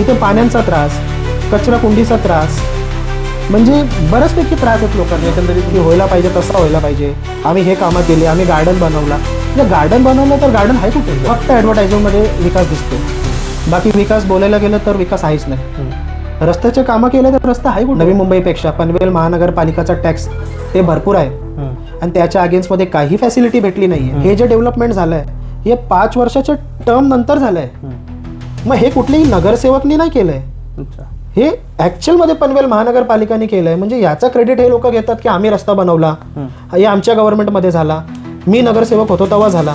इथे पाण्याचा त्रास कचरा कुंडीचा त्रास. म्हणजे बऱ्याचपैकी त्रास आहेत लोकांना एकंदरीत की व्हायला पाहिजे तसं व्हायला पाहिजे. आम्ही हे कामं केली आम्ही गार्डन बनवला. म्हणजे गार्डन बनवलं तर गार्डन आहे कुठे? फक्त ॲडव्हर्टायझिंगमध्ये विकास दिसतो. बाकी विकास बोलायला गेलं तर विकास आहेच नाही. रस्त्याचे कामं केले तर रस्ता आहे कुठे? नवी मुंबईपेक्षा पनवेल महानगरपालिकाचा टॅक्स ते भरपूर आहे. आणि त्याच्या अगेन्स्टमध्ये काही फॅसिलिटी भेटली नाही हे जे डेव्हलपमेंट झालं आहे हे पाच वर्षाच्या टर्म नंतर झालं आहे मग हे कुठल्याही नगरसेवकनी नाही केलं आहे हे ॲक्च्युअलमध्ये पनवेल महानगरपालिकाने केलं आहे म्हणजे याचा क्रेडिट हे लोक घेतात की आम्ही रस्ता बनवला हे. आमच्या गव्हर्नमेंटमध्ये झाला मी नगरसेवक होतो तेव्हा झाला.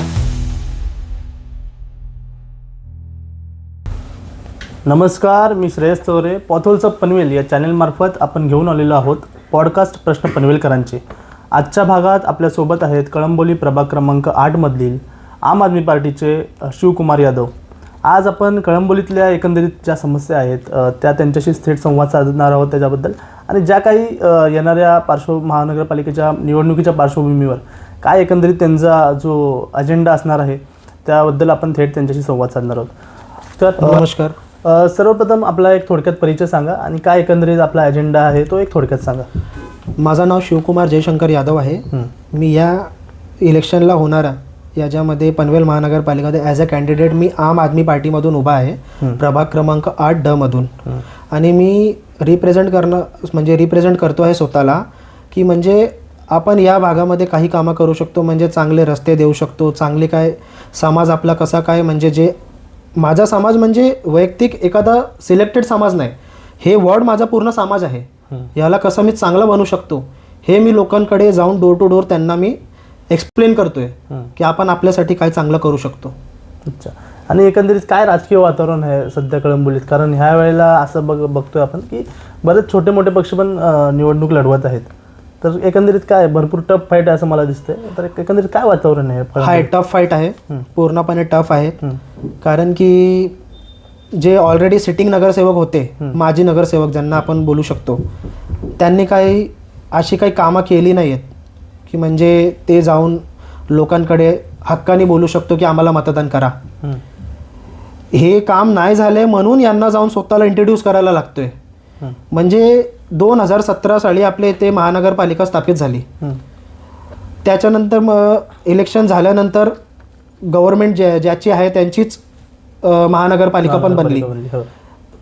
नमस्कार मी श्रेयस चौरे पॉथोलचं पनवेल या चॅनेलमार्फत आपण घेऊन आलेलो आहोत पॉडकास्ट प्रश्न पनवेलकरांचे. आजच्या भागात आपल्यासोबत आहेत कळंबोली प्रभाग क्रमांक आठमधील आम आदमी पार्टीचे शिवकुमार यादव. आज आपण कळंबोलीतल्या एकंदरीत ज्या समस्या आहेत त्या त्यांच्याशी थेट संवाद साधणार आहोत त्याच्याबद्दल. आणि ज्या काही येणाऱ्या पार्श्व महानगरपालिकेच्या निवडणुकीच्या पार्श्वभूमीवर काय एकंदरीत त्यांचा जो अजेंडा असणार आहे त्याबद्दल आपण थेट त्यांच्याशी संवाद साधणार आहोत. तर नमस्कार. सर्वप्रथम आपला एक थोडक्यात परिचय सांगा आणि काय एकंदरीत आपला अजेंडा आहे तो एक थोडक्यात सांगा. माझं नाव शिवकुमार जयशंकर यादव आहे. मी या इलेक्शनला होणारा याच्यामध्ये पनवेल महानगरपालिका ॲज अ कॅन्डिडेट मी आम आदमी पार्टीमधून उभा आहे. प्रभाग क्रमांक आठ ड मधून. आणि मी रिप्रेझेंट करणं म्हणजे रिप्रेझेंट करतो आहे स्वतःला की म्हणजे आपण या भागामध्ये काही कामं करू शकतो म्हणजे चांगले रस्ते देऊ शकतो चांगले काय समाज आपला कसा काय म्हणजे जे माझा समाज म्हणजे वैयक्तिक एखादा सिलेक्टेड समाज नाही. हे वॉर्ड माझा पूर्ण समाज आहे. याला कसं मी चांगलं बनवू शकतो हे मी लोकांकडे जाऊन डोर टू डोर त्यांना मी एक्सप्लेन करतोय की आपण आपल्यासाठी काय चांगलं करू शकतो. अच्छा. आणि एकंदरीत काय राजकीय वातावरण आहे सध्या कळंबोलीत? कारण ह्या वेळेला असं बघ बघतोय आपण की बरेच छोटे मोठे पक्ष पण निवडणूक लढवत आहेत. तर एकंदरीत काय भरपूर टफ फाईट आहे असं मला दिसतंय. तर एक- एकंदरीत काय वातावरण आहे? हाय टफ फाईट आहे. पूर्णपणे टफ आहे कारण की जे ऑलरेडी सिटिंग नगरसेवक होते माजी नगरसेवक ज्यांना आपण बोलू शकतो त्यांनी काही अशी काही कामं केली नाही आहेत की म्हणजे ते जाऊन लोकांकडे हक्काने बोलू शकतो की आम्हाला मतदान करा. हे काम नाही झाले म्हणून यांना जाऊन स्वतःला इंट्रोड्यूस करायला लागतोय. म्हणजे दोन हजार सतरा साली आपल्या इथे महानगरपालिका स्थापित झाली. त्याच्यानंतर मग इलेक्शन झाल्यानंतर गव्हर्नमेंट ज्या ज्याची आहे त्यांचीच महानगरपालिका पण बनली हो.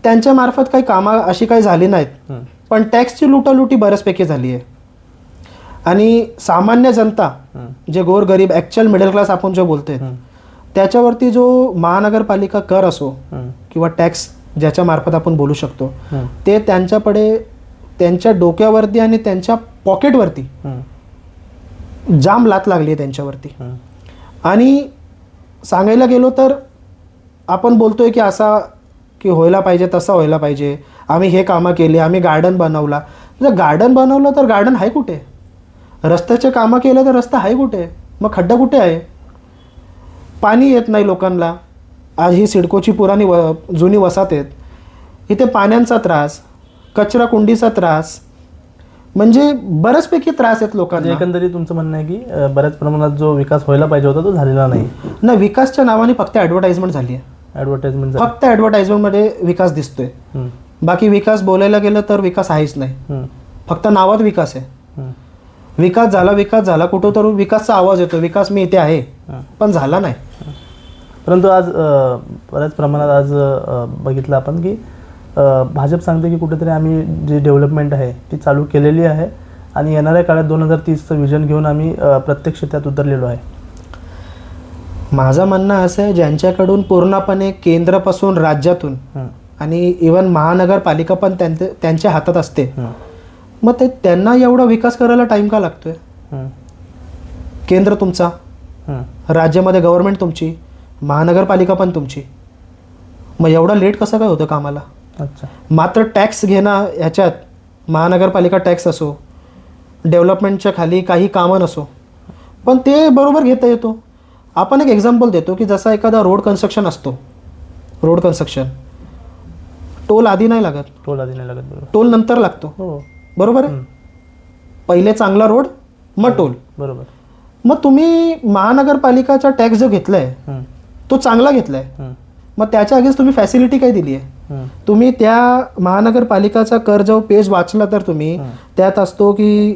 त्यांच्या मार्फत काही कामं अशी काही झाली नाहीत. पण टॅक्सची लुटालुटी बऱ्याचपैकी झाली आहे आणि सामान्य जनता जे गोरगरीब ॲक्च्युअल मिडल क्लास आपण जे बोलतोय त्याच्यावरती जो महानगरपालिका कर असो. किंवा टॅक्स ज्याच्या मार्फत आपण बोलू शकतो. ते त्यांच्याकडे त्यांच्या डोक्यावरती आणि त्यांच्या पॉकेटवरती. जाम लात लागली आहे त्यांच्यावरती. आणि सांगायला गेलो तर आपण बोलतोय की असा की व्हायला पाहिजे तसं व्हायला पाहिजे आम्ही हे कामं केली आम्ही गार्डन बनवला जर गार्डन बनवलं तर गार्डन आहे कुठे रस्त्याचे कामं केलं तर रस्ता आहे कुठे? मग खड्डा कुठे आहे? पाणी येत नाही लोकांना. आज ही सिडकोची पुराणी व जुनी वसाहत आहेत. इथे पाण्याचा त्रास कचरा कुंडीचा त्रास म्हणजे बऱ्याचपैकी त्रास आहेत म्हणजे लोकांना एकंदरीत तुमचं म्हणणं आहे की बऱ्याच प्रमाणात जो विकास व्हायला पाहिजे होता तो झालेला नाही. ना विकासच्या नावाने फक्त ॲडव्हर्टाइजमेंट झाली आहे. ॲडव्हर्टाइजमेंट फक्त ॲडव्हर्टाइजमेंटमध्ये विकास दिसतोय. बाकी विकास बोलायला गेलं तर विकास आहेच नाही. फक्त नावात विकास आहे. विकास झाला विकास झाला कुठं तर विकासचा आवाज येतो विकास मी इथे आहे. पण झाला नाही. परंतु आज बऱ्याच प्रमाणात आज बघितलं आपण की भाजप सांगते की कुठेतरी आम्ही जी डेव्हलपमेंट आहे ती चालू केलेली आहे आणि येणाऱ्या काळात दोन हजार तीसचं विजन घेऊन आम्ही प्रत्यक्ष त्यात उतरलेलो आहे. माझं म्हणणं असं आहे ज्यांच्याकडून पूर्णपणे केंद्रापासून राज्यातून. आणि इवन महानगरपालिका पण त्यांचे त्यांच्या हातात असते. मग ते त्यांना एवढा विकास करायला टाईम का लागतोय. केंद्र तुमचा. राज्यामध्ये गव्हर्नमेंट तुमची महानगरपालिका पण तुमची. मग एवढा लेट कसं काय होतं कामाला? अच्छा. मात्र टॅक्स घेणं ह्याच्यात महानगरपालिका टॅक्स असो डेव्हलपमेंटच्या खाली काही कामं नसो. पण ते बरोबर घेता येतो. आपण एक एक्झाम्पल देतो की जसा एखादा रोड कन्स्ट्रक्शन असतो. रोड कन्स्ट्रक्शन टोल आधी नाही लागत. टोल आधी नाही लागत बरोबर. टोल नंतर लागतो. हो. बरोबर आहे? पहिले चांगला रोड मग टोल बरोबर. मग तुम्ही महानगरपालिकाचा टॅक्स जो घेतलाय. तो चांगला घेतलाय. मग त्याच्या अगेन्स्ट तुम्ही फॅसिलिटी काय दिली आहे. तुम्ही त्या महानगरपालिकाचा कर जो पेज वाचला तर तुम्ही त्यात असतो की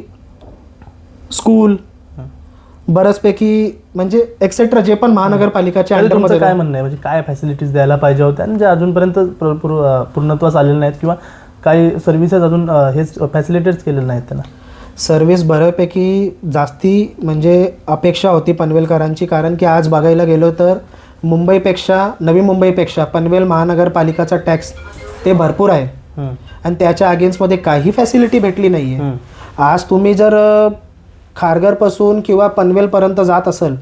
स्कूल बऱ्याचपैकी म्हणजे एक्सेट्रा जे पण महानगरपालिकाच्या अंडरमध्ये काय म्हणणं आहे? म्हणजे काय फॅसिलिटीज द्यायला पाहिजे होत्या आणि जे अजूनपर्यंत पूर्णत्वास आलेले नाहीत किंवा काही सर्व्हिसेस अजून हेच फॅसिलिटीज केलेले नाहीत त्यांना. सर्व्हिस बऱ्यापैकी जास्ती म्हणजे अपेक्षा होती पनवेलकरांची. कारण की आज बघायला गेलो तर मुंबईपेक्षा नवी मुंबईपेक्षा पनवेल महानगरपालिकाचा टॅक्स ते भरपूर आहे. आणि त्याच्या अगेन्स्टमध्ये काही फॅसिलिटी भेटली नाही आहे. आज तुम्ही जर खारघरपासून किंवा पनवेलपर्यंत जात असेल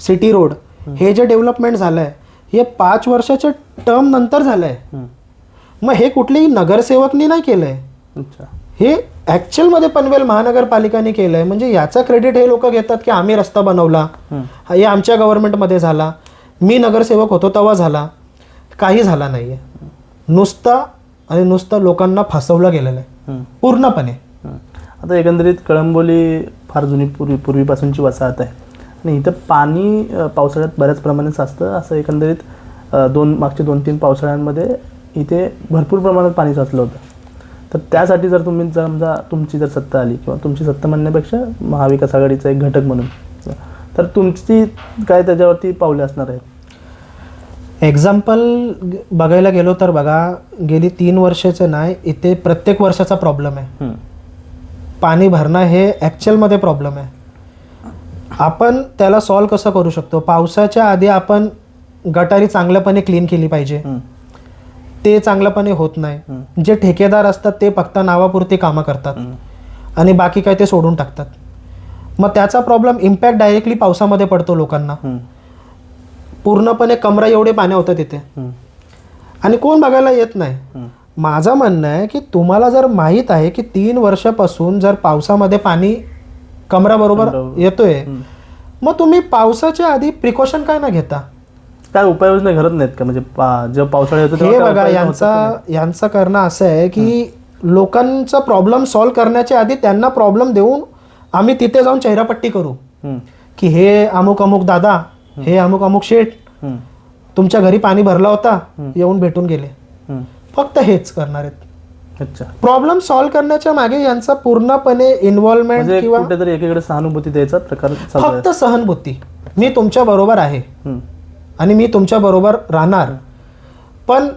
सिटी रोड हे जे डेव्हलपमेंट झालं आहे हे पाच वर्षाच्या टर्म नंतर झालं आहे. मग हे कुठल्याही नगरसेवकनी नाही केलं आहे अच्छा. हे ॲक्च्युअलमध्ये पनवेल महानगरपालिकाने केलं आहे म्हणजे याचा क्रेडिट हे लोक घेतात की आम्ही रस्ता बनवला. हे. आमच्या गव्हर्नमेंटमध्ये झाला. मी नगरसेवक होतो तेव्हा झाला. काही झाला नाही आहे नुसता आणि नुसतं लोकांना फसवलं गेलेलं आहे. पूर्णपणे. आता एकंदरीत कळंबोली फार जुनी पूर्वी पूर्वीपासूनची वसाहत आहे. आणि इथं पाणी पावसाळ्यात बऱ्याच प्रमाणात साचतं. असं एकंदरीत दोन मागच्या दोन तीन पावसाळ्यांमध्ये इथे भरपूर प्रमाणात पाणी साचलं होतं. तर त्यासाठी जर तुम्ही जर समजा तुमची जर सत्ता आली किंवा तुमची सत्ता म्हणण्यापेक्षा महाविकास आघाडीचा एक घटक म्हणून तर तुमची काय त्याच्यावरती पावले असणार आहेत? एक्झाम्पल बघायला गेलो तर बघा गेली तीन वर्षाचे नाही इथे प्रत्येक वर्षाचा प्रॉब्लेम आहे. पाणी भरणं हे ॲक्च्युअलमध्ये प्रॉब्लेम आहे. आपण त्याला सॉल्व कसं करू शकतो? पावसाच्या आधी आपण गटारी चांगल्यापणे क्लीन केली पाहिजे. ते चांगल्यापणे होत नाही जे ठेकेदार असतात ते फक्त नावापुरती कामं करतात. आणि बाकी काय ते सोडून टाकतात मग त्याचा प्रॉब्लेम इम्पॅक्ट डायरेक्टली पावसामध्ये पडतो लोकांना. पूर्णपणे कमरा एवढे पाणी होतं तिथे. आणि कोण बघायला येत नाही. माझं म्हणणं आहे की तुम्हाला जर माहीत आहे की तीन वर्षापासून जर पावसामध्ये पाणी कमराबरोबर. येतोय मग तुम्ही पावसाच्या आधी प्रिकॉशन काय ना घेता काय उपाययोजना घडत नाहीत का? म्हणजे पा- जेव्हा पावसाळा येतो हे काय बघा उपाययोजना होतात का यांचा यांचं करणं असं आहे की लोकांचा प्रॉब्लेम सॉल्व्ह करण्याच्या आधी त्यांना प्रॉब्लेम देऊन आम्ही तिथे जाऊन चेहरापट्टी करू. नाही? हम्म. की हे अमुक अमुक दादा हे अमुक अमुक शेठ हम्म. तुमच्या घरी पाणी भरला होता येऊन भेटून गेले. हम्म. फक्त हेच करणार आहेत. अच्छा. प्रॉब्लेम सॉल्व्ह करण्याच्या मागे यांचा पूर्णपणे इन्व्हॉल्वमेंट म्हणजे किंवा कुठेतरी एकीकडे सहानुभूती द्यायचा प्रकार चालू आहे. फक्त सहानुभूती. मी तुमच्या बरोबर आहे. हम्म. आणि मी तुमच्या बरोबर राहणार. पण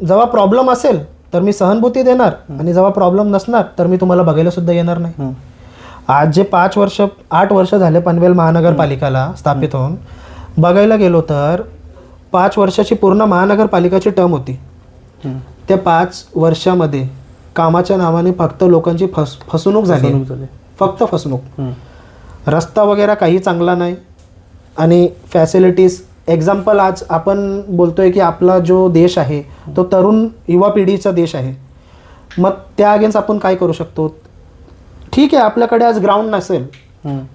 जेव्हा प्रॉब्लेम असेल तर मी सहानुभूती देणार आणि जेव्हा प्रॉब्लेम नसणार तर मी तुम्हाला बघायला सुद्धा येणार नाही. आज जे पाच वर्ष आठ वर्ष झाले पनवेल महानगरपालिकाला स्थापित होऊन बघायला गेलो तर पाच वर्षाची पूर्ण महानगरपालिकाची टर्म होती. त्या पाच वर्षामध्ये कामाच्या नावाने फक्त लोकांची फस फसवणूक झाली. फक्त फसवणूक. रस्ता वगैरे काही चांगला नाही आणि फॅसिलिटीज एक्झाम्पल आज आपण बोलतोय की आपला जो देश आहे तो तरुण युवा पिढीचा देश आहे मग त्या अगेन्स्ट आपण काय करू शकतो ठीक आहे आपल्याकडे आज ग्राउंड नसेल.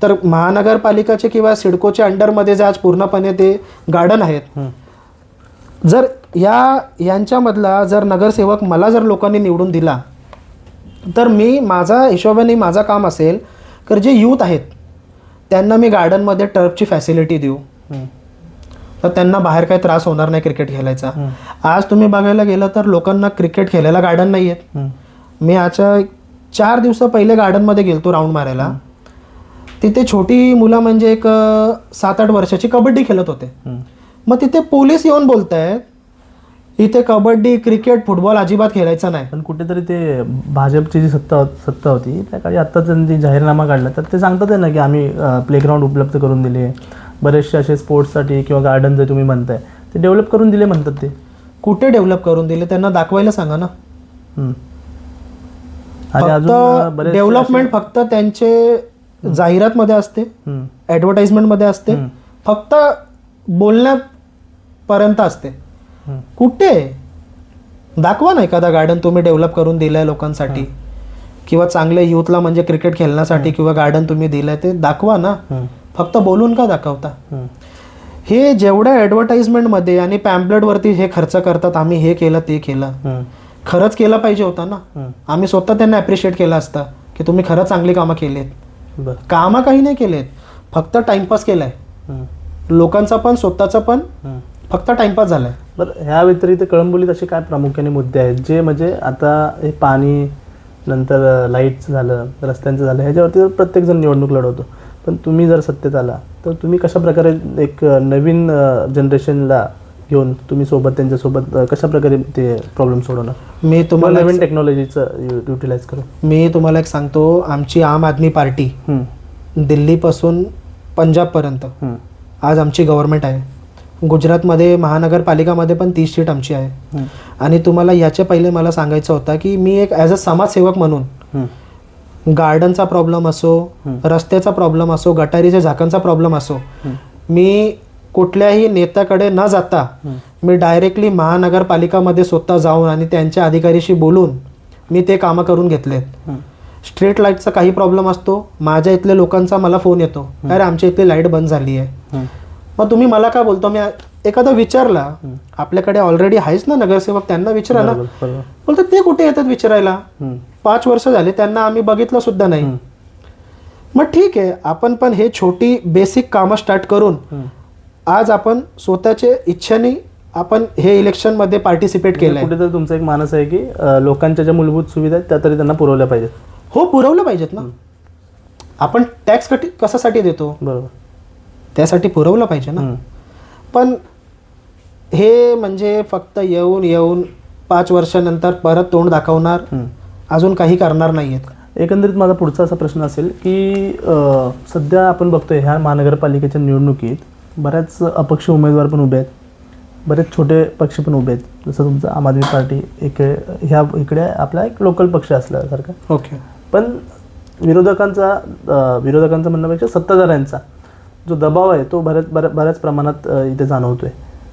तर महानगरपालिकाचे किंवा सिडकोच्या अंडरमध्ये जे आज पूर्णपणे ते गार्डन आहेत. जर या यांच्यामधला जर नगरसेवक मला जर लोकांनी निवडून दिला तर मी माझा हिशोबाने माझं काम असेल तर जे यूथ आहेत त्यांना मी गार्डनमध्ये टर्फची फॅसिलिटी देऊ. तर त्यांना बाहेर काही त्रास होणार नाही क्रिकेट खेळायचा. आज तुम्ही बघायला गेलं तर लोकांना क्रिकेट खेळायला गार्डन नाही आहेत. मी आजच्या चार दिवसा पहिले गार्डनमध्ये गेलतो राऊंड मारायला. तिथे छोटी मुलं म्हणजे एक सात आठ वर्षाची कबड्डी खेळत होते. मग तिथे पोलीस येऊन बोलत आहेत इथे कबड्डी क्रिकेट फुटबॉल अजिबात खेळायचा नाही. पण कुठेतरी ते भाजपची जी सत्ता सत्ता होती त्या काळी आत्ता त्यांनी जाहीरनामा काढला. तर ते सांगतात ना की आम्ही प्लेग्राऊंड उपलब्ध करून दिले. बरेचसे असे स्पोर्ट्ससाठी किंवा गार्डन जे तुम्ही म्हणताय ते डेव्हलप करून दिले म्हणतात ते कुठे डेव्हलप करून दिले त्यांना दाखवायला सांगा ना हम्म. आणि अजून अं, फक्त बरेचसे डेव्हलपमेंट फक्त त्यांचे जाहिरातमध्ये असते असे- हम्म. ॲडव्हर्टाइजमेंटमध्ये असते हम्म. फक्त बोलण्यापर्यंत असते हम्म. कुठे दाखवा ना एखादा गार्डन तुम्ही डेव्हलप करून दिलाय लोकांसाठी किंवा चांगले युथला म्हणजे क्रिकेट खेळण्यासाठी किंवा गार्डन तुम्ही दिलंय ते दाखवा ना हम्म. फक्त बोलून का दाखवता. हे जेवढ्या ॲडव्हर्टाइजमेंटमध्ये आणि पॅम्पलेटवरती हे खर्च करतात आम्ही हे केलं ते केलं. खरंच केलं पाहिजे होता ना. आम्ही स्वतः त्यांना ॲप्रिशिएट केलं असतं की तुम्ही खरंच चांगली कामं केलीत बरं कामं काही नाही केलेत फक्त टाइमपास केलाय. लोकांचा पण स्वतःचा पण. फक्त टाइमपास झालाय बरं ह्या व्यतिरिक्त कळंबोलीत असे काय प्रामुख्याने मुद्दे आहेत जे म्हणजे आता हे पाणी नंतर लाईटचं झालं रस्त्यांचं झालं ह्याच्यावरती प्रत्येकजण निवडणूक लढवतो पण तुम्ही जर सत्तेत आला तर तुम्ही कशा प्रकारे एक नवीन जनरेशनला घेऊन तुम्ही सोबत त्यांच्यासोबत अ, कशा प्रकारे ते प्रॉब्लेम सोडवणार? मी तुम्हाला नवीन टेक्नॉलॉजीचं युटिलाइज करून मी तुम्हाला एक सांगतो आमची आम आदमी पार्टी दिल्लीपासून पंजाबपर्यंत. आज आमची गव्हर्नमेंट आहे. गुजरातमध्ये महानगरपालिकामध्ये पण तीस सीट आमची आहे. आणि तुम्हाला याच्या पहिले मला सांगायचं होतं की मी एक ॲज अ समाजसेवक म्हणून गार्डनचा प्रॉब्लेम असो रस्त्याचा प्रॉब्लेम असो गटारीच्या झाकणचा प्रॉब्लेम असो मी कुठल्याही नेत्याकडे न जाता मी डायरेक्टली महानगरपालिकामध्ये स्वतः जाऊन आणि त्यांच्या अधिकारीशी बोलून मी ते कामं करून घेतलेत. स्ट्रीट लाईटचा काही प्रॉब्लेम असतो माझ्या इथल्या लोकांचा मला फोन येतो. अरे आमच्या इथली लाइट बंद झाली आहे. मग तुम्ही मला काय बोलतो? मी एखादा विचारला. आपल्याकडे ऑलरेडी आहेच ना नगरसेवक त्यांना विचारा ना. बरोबर बरोबर. बोलतो ते कुठे येतात विचारायला? पाच वर्ष झाले त्यांना आम्ही बघितलं सुद्धा नाही. मग ठीक आहे आपण पण हे छोटी बेसिक कामं स्टार्ट करून. आज आपण स्वतःच्या इच्छेने आपण हे इलेक्शनमध्ये पार्टिसिपेट केलंय. कुठेतरी तुमचा एक मानस आहे की लोकांच्या ज्या मूलभूत सुविधा आहेत त्या तरी त्यांना पुरवल्या पाहिजेत. हो पुरवलं पाहिजेत ना. आपण टॅक्स कटी कशासाठी देतो? बरोबर. त्यासाठी पुरवलं पाहिजे ना. पण हे म्हणजे फक्त येऊन येऊन पाच वर्षानंतर परत तोंड दाखवणार. अजून काही करणार नाहीयेत. एकंदरीत माझा पुढचा असा प्रश्न असेल की अ, सध्या आपण बघतोय ह्या महानगरपालिकेच्या निवडणुकीत बऱ्याच अपक्ष उमेदवार पण उभे आहेत. बरेच छोटे पक्ष पण उभे आहेत. जसं तुमचं आम आदमी पार्टी एक ह्या इकडे आपला एक लोकल पक्ष असल्यासारखा. ओके. पण विरोधकांचा अ, विरोधकांचा म्हणण्यापेक्षा सत्ताधाऱ्यांचा जो दबाव आहे तो बऱ्याच बऱ्या बऱ्याच प्रमाणात अ, इथे जाणवतोय.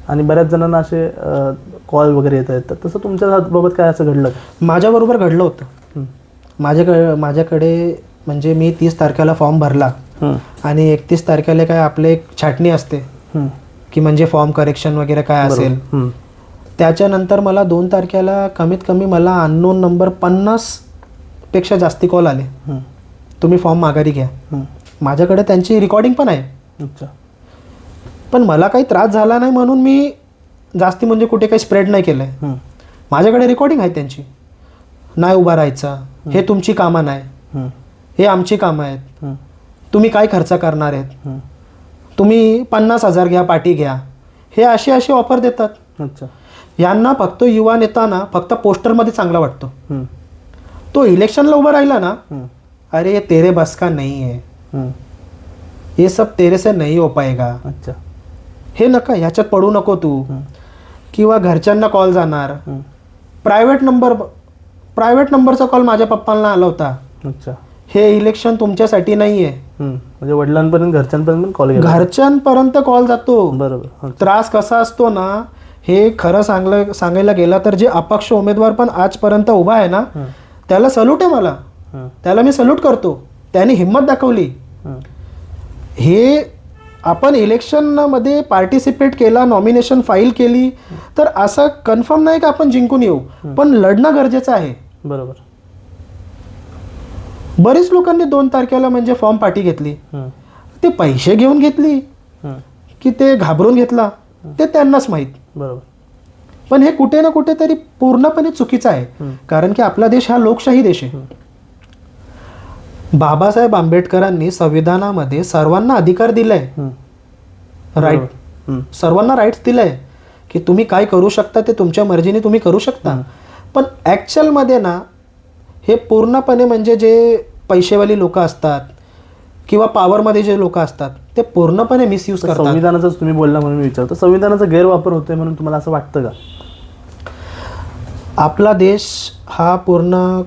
आणि बऱ्याच जणांना असे कॉल वगैरे येत आहेत तर तसं तुमच्या बाबत काय असं घडलं? माझ्याबरोबर घडलं होतं. माझ्याकडे माझ्याकडे म्हणजे मी तीस तारखेला फॉर्म भरला. आणि एकतीस तारखेला काय आपले एक छाटणी असते. की म्हणजे फॉर्म करेक्शन वगैरे काय असेल. त्याच्यानंतर मला दोन तारखेला कमीत कमी मला अननोन नंबर पन्नासपेक्षा जास्ती कॉल आले. तुम्ही फॉर्म माघारी घ्या. माझ्याकडे त्यांची रेकॉर्डिंग पण आहे पण मला काही त्रास झाला नाही म्हणून मी जास्ती म्हणजे कुठे काही स्प्रेड नाही केलं आहे. माझ्याकडे रेकॉर्डिंग आहे त्यांची नाही उभा राहायचा हे तुमची कामं नाही हं. आमची कामं आहेत हं. तुम्ही काय खर्च करणार आहेत हं. तुम्ही पन्नास हजार घ्या पाठी घ्या हे असे असे ऑफर देतात अच्छा यांना फक्त युवा नेताना फक्त पोस्टरमध्ये चांगला वाटतो. तो इलेक्शनला उभा राहिला ना. अरे तेरे बस का नहीं है हं. ये सब तेरे से नहीं हो पाएगा अच्छा हे नका ह्याच्यात पडू नको तू. किंवा घरच्यांना कॉल जाणार. प्रायव्हेट नंबर प्रायव्हेट नंबरचा कॉल माझ्या पप्पांना आला होता अच्छा हे इलेक्शन तुमच्यासाठी नाही आहे हं. म्हणजे वडिलांपर्यंत घरच्यांपर्यंत कॉल घरच्यांपर्यंत कॉल जातो बरोबर. त्रास कसा असतो ना हे खरं सांगलं सांगायला गेला तर जे अपक्ष उमेदवार पण आजपर्यंत उभा आहे ना. त्याला सल्यूट आहे मला. त्याला मी सल्यूट करतो त्याने हिंमत दाखवली हं. आपण इलेक्शनमध्ये पार्टिसिपेट केला नॉमिनेशन फाईल केली तर असं कन्फर्म नाही की आपण जिंकून येऊ? पण लढणं गरजेचं आहे. बरोबर. बरेच लोकांनी दोन तारखेला म्हणजे फॉर्म पाठी घेतली. ते पैसे घेऊन घेतली. की ते घाबरून घेतला ते त्यांनाच माहीत. बरोबर. पण हे कुठे ना कुठेतरी पूर्णपणे चुकीचं आहे. कारण की आपला देश हा लोकशाही देश आहे. बाबासाहेब आंबेडकरांनी संविधानामध्ये सर्वांना अधिकार दिलाय. राईट. सर्वांना राईट्स दिलाय. की तुम्ही काय करू शकता ते तुमच्या मर्जीने तुम्ही करू शकता. पण ॲक्च्युअलमध्ये ना हे पूर्णपणे म्हणजे जे पैसेवाली लोक असतात किंवा पॉवरमध्ये जे लोक असतात ते पूर्णपणे मिसयूज करतात. संविधानाचाच तुम्ही बोलला म्हणून मी विचारतो. संविधानाचा गैरवापर होतोय म्हणून तुम्हाला असं वाटतं का? आपला देश हा पूर्ण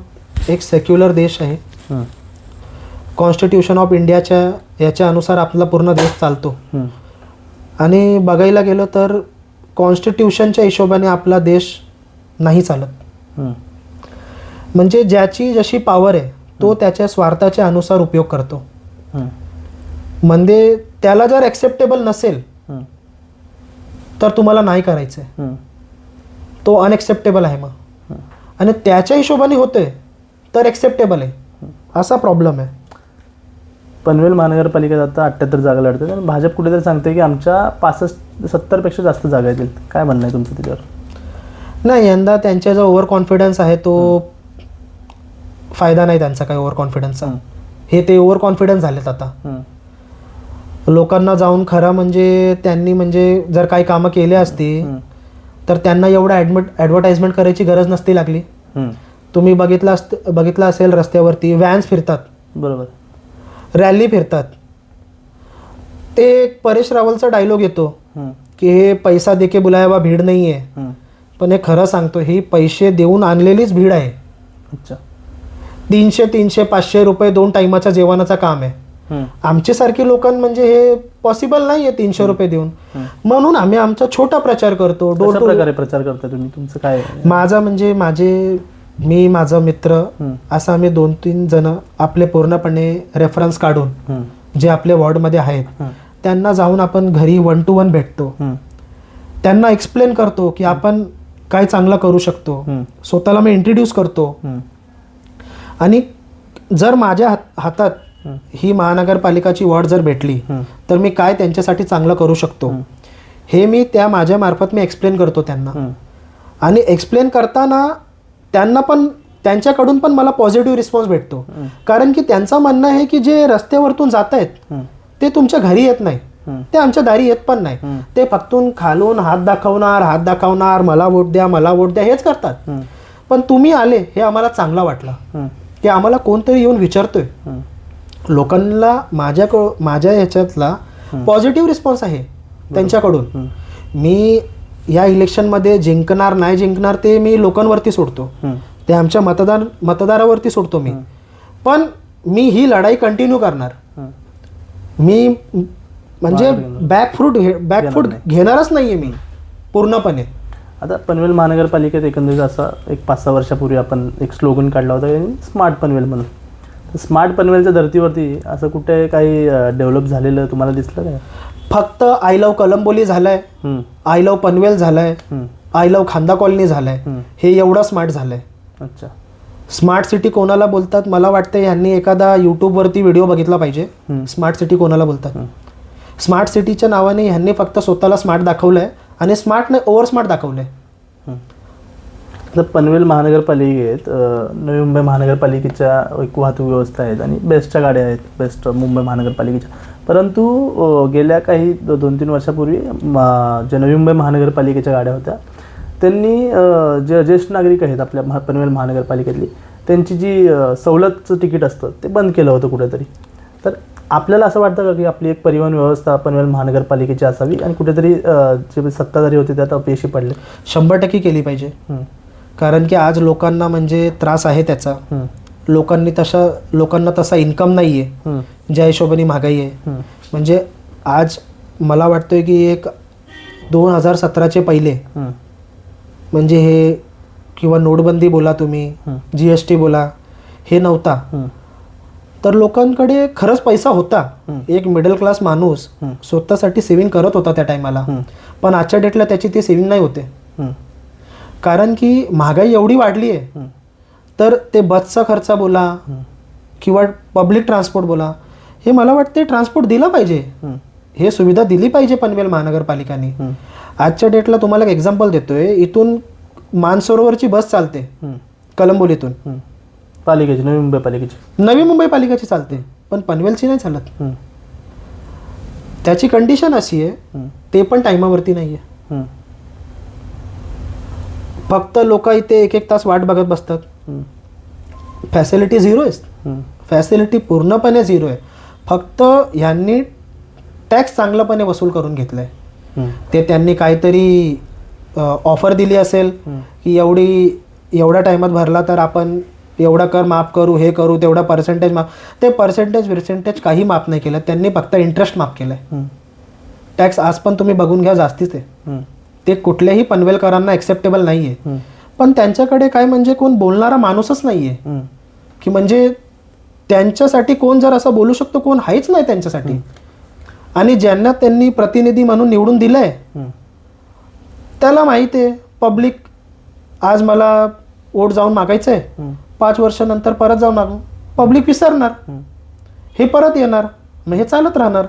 एक सेक्युलर देश आहे. कॉन्स्टिट्यूशन ऑफ इंडियाच्या याच्या अनुसार आपला पूर्ण देश चालतो. आणि बघायला गेलं तर कॉन्स्टिट्यूशनच्या हिशोबाने आपला देश नाही चालत. म्हणजे ज्याची जशी पॉवर आहे तो त्याच्या स्वार्थाच्या अनुसार उपयोग करतो. म्हणजे त्याला जर ॲक्सेप्टेबल नसेल. तर तुम्हाला नाही करायचं आहे. तो अनएक्सेप्टेबल आहे मग आणि त्याच्या हिशोबाने होतोय तर ॲक्सेप्टेबल आहे असा प्रॉब्लेम आहे पनवेल महानगरपालिकेत आता अठ्ठ्याहत्तर जागा लढतात आणि भाजप कुठेतरी सांगते की आमच्या पासष्ट सत्तरपेक्षा जास्त जागा येतील. काय म्हणणं आहे तुमचं त्याच्यावर? नाही यंदा त्यांचा जो ओव्हर कॉन्फिडन्स आहे तो फायदा नाही त्यांचा काही ओव्हर कॉन्फिडन्सचा हे. ते ओव्हर कॉन्फिडन्स झालेत आता. लोकांना जाऊन खरं म्हणजे त्यांनी म्हणजे जर काही कामं केली असती. तर त्यांना एवढं ॲडमिट ॲडव्हर्टाइजमेंट करायची गरज नसती लागली. तुम्ही बघितलं असत बघितलं असेल रस्त्यावरती व्हॅन्स फिरतात. बरोबर. रॅली फिरतात. ते एक परेश रावलचा डायलॉग येतो. की हे पैसा देके बुलाया हुआ भीड नाही आहे. पण हे खरं सांगतो ही पैसे देऊन आणलेलीच भीड आहे. अच्छा. तीनशे तीनशे पाचशे रुपये दोन टायमाच्या जेवणाचं काम आहे. हम्म. आमच्यासारखे लोकां म्हणजे हे पॉसिबल नाही आहे तीनशे रुपये देऊन. म्हणून आम्ही आमचा छोटा प्रचार करतो डोर प्रकारे प्रचार करता तुम्ही? तुमचं काय? माझा म्हणजे माझे मी माझा मित्र. असं आम्ही दोन तीन जण आपले पूर्णपणे रेफरन्स काढून. जे आपल्या वॉर्डमध्ये आहेत. त्यांना जाऊन आपण घरी वन टू वन भेटतो. त्यांना एक्सप्लेन करतो की आपण काय चांगलं करू शकतो. स्वतःला मी इंट्रोड्यूस करतो. आणि जर माझ्या हात- हातात. ही महानगरपालिकाची वॉर्ड जर भेटली. तर मी काय त्यांच्यासाठी चांगलं करू शकतो हे मी त्या माझ्या मार्फत मी एक्सप्लेन करतो त्यांना. आणि एक्सप्लेन करताना त्यांना पण त्यांच्याकडून पण मला पॉझिटिव्ह रिस्पॉन्स भेटतो. कारण की त्यांचं म्हणणं आहे की जे रस्त्यावरतून जात आहेत. ते तुमच्या घरी येत नाही. ते आमच्या दारी येत पण नाही. ते फक्तून खालून हात दाखवणार हात दाखवणार मला वोट द्या मला वोट द्या हेच करतात. पण तुम्ही आले हे आम्हाला चांगलं वाटलं. की आम्हाला कोणतरी येऊन विचारतोय. लोकांना माझ्या माझ्या ह्याच्यातला पॉझिटिव्ह रिस्पॉन्स आहे त्यांच्याकडून. मी या इलेक्शनमध्ये जिंकणार नाही जिंकणार ते मी लोकांवरती सोडतो. ते आमच्या मतदार मतदारावरती सोडतो मी. पण मी ही लढाई कंटिन्यू करणार. मी म्हणजे बॅक फ्रूट बॅक फ्रूट घेणारच नाहीये मी पूर्णपणे. आता पनवेल महानगरपालिकेत एकंदरीत असा एक पाच सहा वर्षापूर्वी आपण एक स्लोगन काढला होता स्मार्ट पनवेल म्हणून. स्मार्ट पनवेलच्या धर्तीवरती असं कुठे काही डेव्हलप झालेलं तुम्हाला दिसलं काय? फक्त आय लव कलंबोली झालाय. आय लव पनवेल झालाय. आय लव खांदा कॉलनी झालाय. हे एवढं स्मार्ट झालंय. अच्छा. स्मार्ट सिटी कोणाला बोलतात? मला वाटतं यांनी एखादा यूट्यूबवरती व्हिडिओ बघितला पाहिजे. स्मार्ट सिटी कोणाला बोलतात? स्मार्ट सिटीच्या नावाने ह्यांनी फक्त स्वतःला स्मार्ट दाखवलंय आणि स्मार्ट नाही ओव्हर स्मार्ट दाखवलंय. तर पनवेल महानगरपालिकेत नवी मुंबई महानगरपालिकेच्या एक वाहतूक व्यवस्था आहेत आणि बेस्टच्या गाड्या आहेत. बेस्ट मुंबई महानगरपालिकेच्या. परंतु गेल्या काही दो- दोन तीन वर्षापूर्वी मा- ज्या नवी मुंबई महानगरपालिकेच्या गाड्या होत्या त्यांनी जे ज्येष्ठ नागरिक आहेत आपल्या महा पनवेल महानगरपालिकेतली त्यांची जी सवलतचं तिकीट असतं ते बंद केलं होतं कुठेतरी तर आपल्याला असं वाटतं का की आपली एक परिवहन व्यवस्था पनवेल महानगरपालिकेची असावी आणि कुठेतरी जे सत्ताधारी होते त्यात अपयशी पडले शंभर टक्के केली पाहिजे. कारण की आज लोकांना म्हणजे त्रास आहे त्याचा. लोकांनी तशा लोकांना तसा इन्कम नाही आहे. ज्या हिशोबाने महागाई आहे. म्हणजे आज मला वाटतोय की एक दोन हजार सतराचे पहिले. म्हणजे हे किंवा नोटबंदी बोला तुम्ही हम्म. जी एस टी बोला हे नव्हता. तर लोकांकडे खरंच पैसा होता. एक मिडल क्लास माणूस. स्वतःसाठी सेव्हिंग करत होता त्या टायमाला. पण आजच्या डेटला त्याची ती सेव्हिंग नाही होते. कारण की महागाई एवढी वाढली आहे. तर ते बसचा खर्च बोला. किंवा पब्लिक ट्रान्सपोर्ट बोला हे मला वाटते ट्रान्सपोर्ट दिलं पाहिजे. हे सुविधा दिली पाहिजे पनवेल महानगरपालिकाने. आजच्या डेटला तुम्हाला एक एक्झाम्पल देतोय इथून मानसरोवरची बस चालते. कलंबोलीतून. पालिकेची नवी मुंबई पालिकेची नवी मुंबई पालिकाची चालते पण पनवेलची नाही चालत. त्याची कंडिशन अशी आहे. ते पण टायमावरती नाही आहे. फक्त लोक इथे एक एक तास वाट बघत बसतात. फॅसिलिटी झिरो आहे. फॅसिलिटी पूर्णपणे झिरो आहे फक्त ह्यांनी टॅक्स चांगलंपणे वसूल करून घेतलाय. ते त्यांनी काहीतरी ऑफर दिली असेल. की एवढी एवढ्या टायमात भरला तर आपण एवढा कर माफ करू हे करू तेवढा पर्सेंटेज माफ ते पर्सेंटेज विर्सेंटेज काही माफ नाही केलं त्यांनी फक्त इंटरेस्ट माफ केलं आहे. टॅक्स आज पण तुम्ही बघून घ्या जास्तीच आहे. ते कुठल्याही पनवेलकरांना ॲक्सेप्टेबल नाही आहे. पण त्यांच्याकडे काय म्हणजे कोण बोलणारा माणूसच नाही आहे. की म्हणजे त्यांच्यासाठी कोण जर असं बोलू शकतो कोण आहेच नाही त्यांच्यासाठी. आणि ज्यांना त्यांनी प्रतिनिधी म्हणून निवडून दिलंय. त्याला माहिती आहे पब्लिक आज मला वोट जाऊन मागायचं आहे हम्म. पाच वर्षानंतर परत जाऊन मागू. पब्लिक विसरणार. हे परत येणार. मग हे चालत राहणार.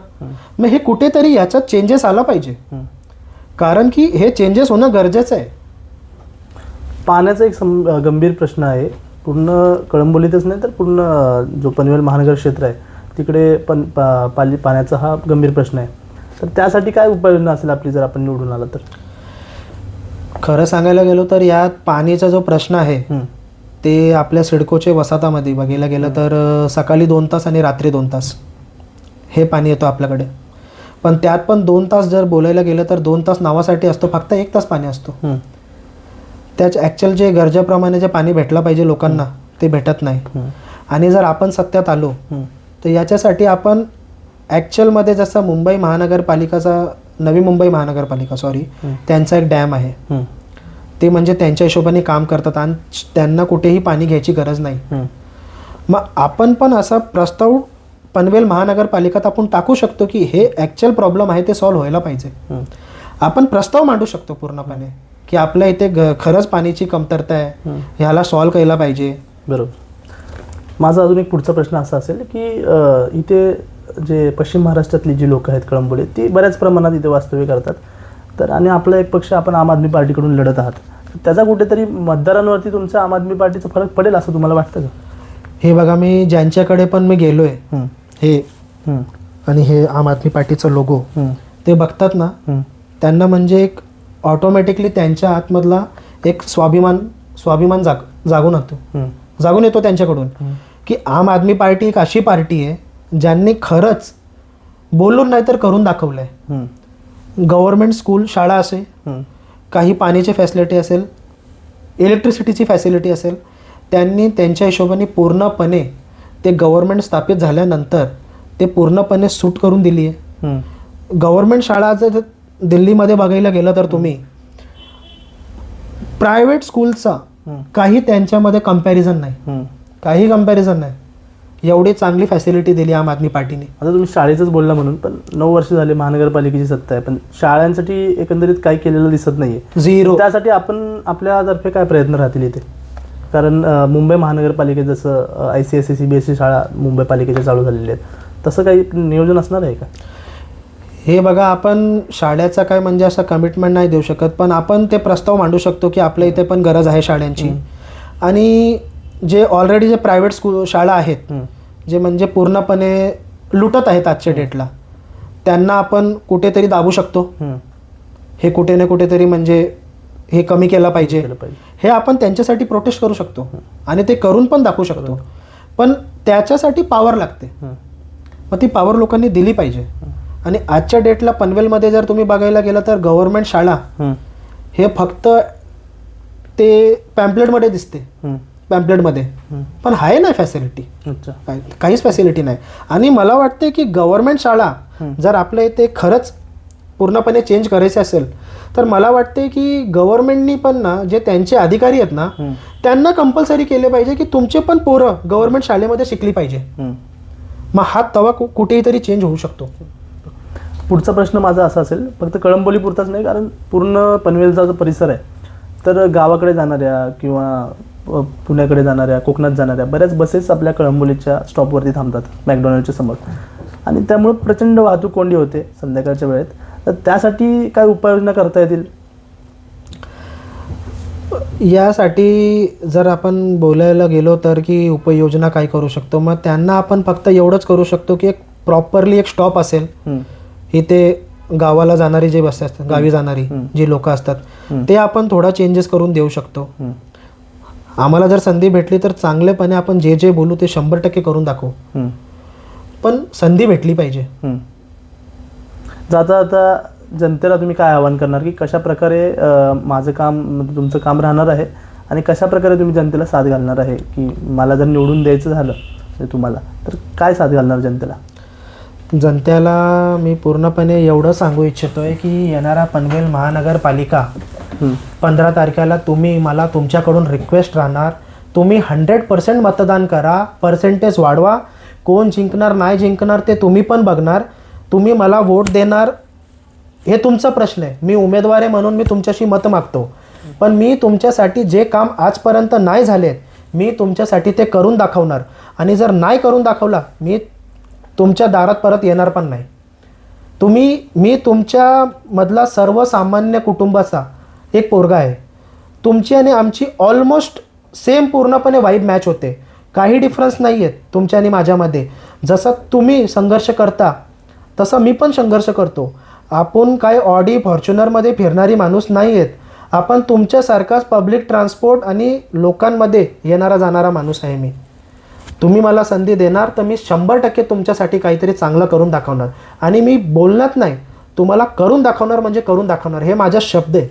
मग हे कुठेतरी याच्यात चेंजेस आला पाहिजे. कारण की हे चेंजेस होणं गरजेचं आहे. पाण्याचा एक गंभीर प्रश्न आहे. पूर्ण कळंबोलीतच नाही तर पूर्ण जो पनवेल महानगर क्षेत्र आहे तिकडे पण पा पाली पाण्याचा हा गंभीर प्रश्न आहे. तर त्यासाठी काय उपाययोजना असेल आपली जर आपण निवडून आला तर? खरं सांगायला गेलो तर यात पाणीचा जो प्रश्न आहे. ते आपल्या सिडकोचे वसाहतामध्ये बघायला गेलं तर सकाळी दोन तास आणि रात्री दोन तास हे पाणी येतं आपल्याकडे. पण त्यात पण दोन तास जर बोलायला गेलं तर दोन तास नावासाठी असतो फक्त एक तास पाणी असतो. हं. त्याच ॲक्च्युअल जे गरजेप्रमाणे जे पाणी भेटलं पाहिजे लोकांना ते भेटत नाही. आणि जर आपण सत्यात आलो. तर याच्यासाठी आपण ॲक्च्युअलमध्ये जसं मुंबई महानगरपालिकाचा नवी मुंबई महानगरपालिका सॉरी. त्यांचा एक डॅम आहे हं. ते म्हणजे त्यांच्या हिशोबाने काम करतात आणि त्यांना कुठेही पाणी घ्यायची गरज नाही. मग आपण पण असा प्रस्ताव पनवेल महानगरपालिकेत आपण टाकू शकतो की हे ॲक्च्युअल प्रॉब्लेम आहे ते सॉल्व्ह व्हायला पाहिजे हं. आपण प्रस्ताव मांडू शकतो पूर्णपणे की आपल्या इथे खरंच पाण्याची कमतरता आहे. ह्याला सॉल्व्ह केला पाहिजे बरोबर माझा अजून एक पुढचा प्रश्न असा असेल की इथे जे पश्चिम महाराष्ट्रातली जी लोक आहेत कळंबोली ती बऱ्याच प्रमाणात इथे वास्तव्य करतात तर आणि आपला एक पक्ष आपण आम आदमी पार्टीकडून लढत आहात त्याचा कुठेतरी मतदारांवरती तुमच्या आम आदमी पार्टीचा फरक पडेल असं तुम्हाला वाटतं का हे बघा मी ज्यांच्याकडे पण मी गेलो आहे हं. आणि हे आम आदमी पार्टीचं लोगो. ते बघतात ना. त्यांना म्हणजे एक ऑटोमॅटिकली त्यांच्या आतमधला एक स्वाभिमान स्वाभिमान जाग जागून येतो. जागून येतो त्यांच्याकडून. की आम आदमी पार्टी एक अशी पार्टी आहे ज्यांनी खरंच बोलून नाही तर करून दाखवलं आहे. गव्हर्मेंट स्कूल शाळा असे. काही पाण्याची फॅसिलिटी असेल इलेक्ट्रिसिटीची फॅसिलिटी असेल त्यांनी त्यांच्या हिशोबाने पूर्णपणे ते गव्हर्मेंट स्थापित झाल्यानंतर ते पूर्णपणे सूट करून दिली आहे हं. गव्हर्मेंट शाळा जर दिल्लीमध्ये बघायला गेलं तर तुम्ही प्रायव्हेट स्कूलचा. काही त्यांच्यामध्ये कंपॅरिझन नाही. काही कंपॅरिझन नाही. एवढी चांगली फॅसिलिटी दिली आम आदमी पार्टीने. आता तुम्ही शाळेचंच बोलला म्हणून पण नऊ वर्ष झाले महानगरपालिकेची सत्ता आहे पण शाळांसाठी एकंदरीत काय केलेलं दिसत नाहीये. झिरो त्यासाठी आपण आपल्यातर्फे काय प्रयत्न राहतील इथे? कारण मुंबई महानगरपालिकेत जसं I C S C C B S C शाळा मुंबई पालिकेच्या चालू झालेल्या आहेत तसं काही नियोजन असणार आहे का? हे बघा आपण शाळेचा काय म्हणजे असं कमिटमेंट नाही देऊ शकत पण आपण ते प्रस्ताव मांडू शकतो की आपल्या इथे पण गरज आहे शाळांची. आणि जे ऑलरेडी जे प्रायव्हेट स्कूल शाळा आहेत. जे म्हणजे पूर्णपणे लुटत आहेत आजच्या डेटला त्यांना आपण कुठेतरी दाबू शकतो. हं. कुठे ना कुठेतरी म्हणजे हे कमी केलं पाहिजे. हे आपण त्यांच्यासाठी प्रोटेस्ट करू शकतो. आणि ते करून पण दाखवू शकतो. पण त्याच्यासाठी पॉवर लागते. मग ती पॉवर लोकांनी दिली पाहिजे. आणि आजच्या डेटला पनवेलमध्ये जर तुम्ही बघायला गेलं तर गव्हर्नमेंट शाळा हं. फक्त ते पॅम्पलेटमध्ये दिसते. पॅम्पलेटमध्ये. पण आहे नाही फॅसिलिटी काहीच फॅसिलिटी नाही आणि मला वाटते की गव्हर्नमेंट शाळा. जर आपल्या इथे खरंच पूर्णपणे चेंज करायचे असेल तर मला वाटते की गव्हर्नमेंटनी पण ना जे त्यांचे अधिकारी आहेत ना. त्यांना कंपल्सरी केले पाहिजे की तुमचे पण पोरं गव्हर्नमेंट शाळेमध्ये शिकली पाहिजे. मग हा तवा कुठेही तरी चेंज होऊ शकतो पुढचा प्रश्न माझा असा असेल फक्त कळंबोली पुरताच नाही कारण पूर्ण पनवेलचा जो परिसर आहे तर गावाकडे जाणाऱ्या किंवा पुण्याकडे जाणाऱ्या कोकणात जाणाऱ्या बऱ्याच बसेस आपल्या कळंबोलीच्या स्टॉपवरती थांबतात मॅकडॉनल्डच्या समोर. आणि त्यामुळे प्रचंड वाहतूक कोंडी होते संध्याकाळच्या वेळेत. तर त्यासाठी काय उपाययोजना करता येतील? यासाठी जर आपण बोलायला गेलो तर की उपयोजना काय करू शकतो? मग त्यांना आपण फक्त एवढंच करू शकतो की एक प्रॉपरली एक स्टॉप असेल. हं. इथे गावाला जाणारी जे बस असतात गावी जाणारी. जी लोक असतात. ते आपण थोडा चेंजेस करून देऊ शकतो. आम्हाला जर संधी भेटली तर चांगलेपणे आपण जे जे बोलू ते शंभर टक्के करून दाखवू. पण संधी भेटली पाहिजे. जाता जाता जनतेला तुम्ही काय आवाहन करणार की कशा प्रकारे माझं काम म्हणजे तुमचं काम राहणार आहे आणि कशा प्रकारे तुम्ही जनतेला साथ घालणार आहे की मला जर निवडून द्यायचं झालं म्हणजे तुम्हाला तर काय साथ घालणार जनतेला जनतेला मी पूर्णपणे एवढं सांगू इच्छितोय की येणारा पनवेल महानगरपालिका. पंधरा तारखेला तुम्ही मला तुमच्याकडून रिक्वेस्ट राहणार. तुम्ही हंड्रेड पर्सेंट मतदान करा पर्सेंटेज वाढवा. कोण जिंकणार नाही जिंकणार ते तुम्ही पण बघणार. तुम्ही मला वोट देणार हे तुमचा प्रश्न आहे. मी उमेदवार आहे म्हणून मी तुमच्याशी मत मागतो. पण मी तुमच्यासाठी जे काम आजपर्यंत नाही झालेत मी तुमच्यासाठी ते करून दाखवणार. आणि जर नाही करून दाखवला मी तुमच्या दारात परत येणार पण नाही. तुम्ही मी तुमच्यामधला सर्वसामान्य कुटुंबाचा एक पोरगा आहे. तुमची आणि आमची ऑलमोस्ट सेम पूर्णपणे वाईब मॅच होते. काही डिफरन्स नाही आहेत तुमच्या आणि माझ्यामध्ये जसं तुम्ही संघर्ष करता तसं मी पण संघर्ष करतो. आपण काय ऑडी फॉर्च्युनरमध्ये फिरणारी माणूस नाही आहेत आपण तुमच्यासारखाच पब्लिक ट्रान्सपोर्ट आणि लोकांमध्ये येणारा जाणारा माणूस आहे मी. तुम्ही मला संधी देणार तर मी शंभर टक्के तुमच्यासाठी काहीतरी चांगलं करून दाखवणार. आणि मी बोलण्यात नाही तुम्हाला करून दाखवणार म्हणजे करून दाखवणार. हे माझा शब्द आहे.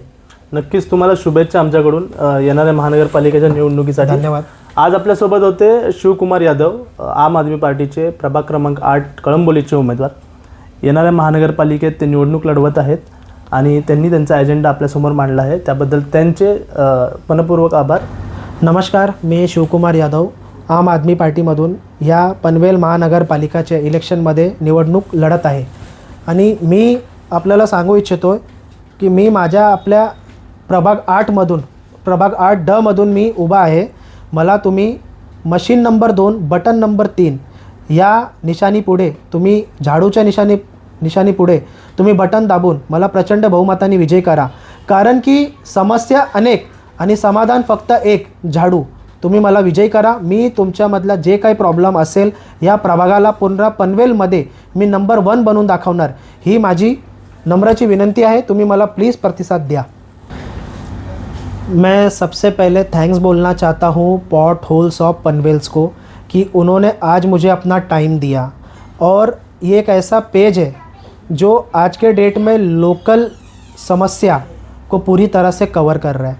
नक्कीच तुम्हाला शुभेच्छा आमच्याकडून येणाऱ्या महानगरपालिकेच्या निवडणुकीसाठी. धन्यवाद. आज आपल्यासोबत होते शिवकुमार यादव आम आदमी पार्टीचे प्रभाग क्रमांक आठ कळंबोलीचे उमेदवार. येणाऱ्या महानगरपालिकेत ते निवडणूक लढवत आहेत आणि त्यांनी त्यांचा अजेंडा आपल्यासमोर मांडला आहे. त्याबद्दल त्यांचे मनपूर्वक आभार. नमस्कार मी शिवकुमार यादव. आम आदमी पार्टीमधून या पनवेल महानगरपालिकाच्या इलेक्शनमध्ये निवडणूक लढत आहे. आणि मी आपल्याला सांगू इच्छितो की मी माझ्या आपल्या प्रभाग आठमधून प्रभाग आठ डमधून मी उभा आहे. मला तुम्ही मशीन नंबर दोन बटन नंबर तीन या निशाणी पुढे तुम्ही झाडूच्या निशाणी निशाणी पुढे तुम्ही बटन दाबून मला प्रचंड बहुमताने विजय करा. कारण की समस्या अनेक आणि समाधान फक्त एक झाडू. तुम्ही मला विजय करा. मी तुमच्यामधला जे काही प्रॉब्लेम असेल, या प्रभागाला पुन्हा पनवेलमध्ये मी नंबर वन बनवून दाखवणार. ही माझी नम्राची विनंती आहे. तुम्ही मला प्लीज़ प्रतिसाद द्या. मैं सबसे पहले थैंक्स बोलना चाहता हूँ पॉट होल्स ऑफ़ पनवेल्स को, कि उन्होंने आज मुझे अपना टाइम दिया। और ये एक ऐसा पेज है, जो आज के डेट में लोकल समस्या को पूरी तरह से कवर कर रहा है।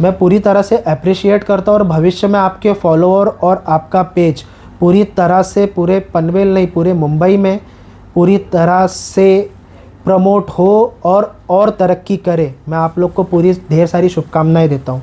मैं पूरी तरह से अप्रिशिएट करता हूँ और भविष्य में आपके फॉलोअर और आपका पेज पूरी तरह से पूरे पनवेल नहीं, पूरे मुंबई में पूरी तरह से प्रमोट हो और और तरक्की करे। मैं आप लोग को पूरी ढेर सारी शुभकामनाएँ देता हूँ।